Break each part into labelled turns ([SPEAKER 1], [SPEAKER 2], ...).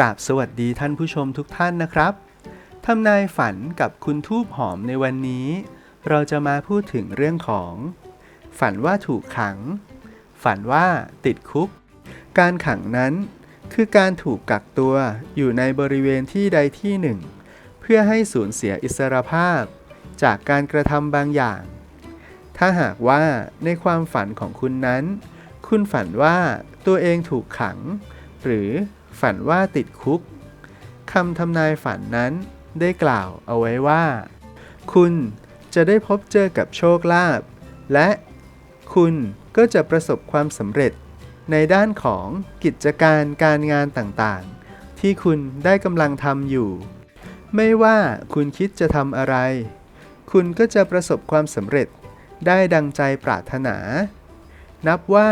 [SPEAKER 1] กราบสวัสดีท่านผู้ชมทุกท่านนะครับทำนายฝันกับคุณทูบหอมในวันนี้ เราจะมาพูดถึงเรื่องของ ฝันว่าถูกขัง ฝันว่าติดคุก การขังนั้น คือการถูกกักตัวอยู่ในบริเวณที่ใดที่หนึ่ง เพื่อให้สูญเสียอิสรภาพ จากการกระทำบางอย่าง ถ้าหากว่าในความฝันของคุณนั้น คุณฝันว่าตัวเองถูกขัง หรือ ฝันว่าติดคุกคำทำนายฝันนั้นได้กล่าวเอาไว้ว่า คุณจะได้พบเจอกับโชคลาภและคุณก็จะประสบความสำเร็จในด้านของกิจการการงานต่างๆ ที่คุณได้กำลังทำอยู่ ไม่ว่าคุณคิดจะทำอะไร คุณก็จะประสบความสำเร็จได้ดังใจปรารถนา นับว่า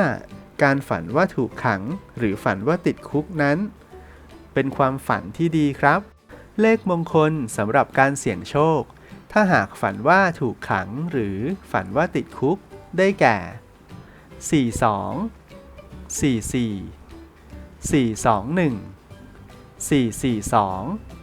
[SPEAKER 1] การฝันว่าถูกขังหรือฝันว่าติดคุกนั้น เป็นความฝันที่ดีครับ เลขมงคลสำหรับการเสี่ยงโชค ถ้าหากฝันว่าถูกขังหรือฝันว่าติดคุก ได้แก่ 42 44 421 442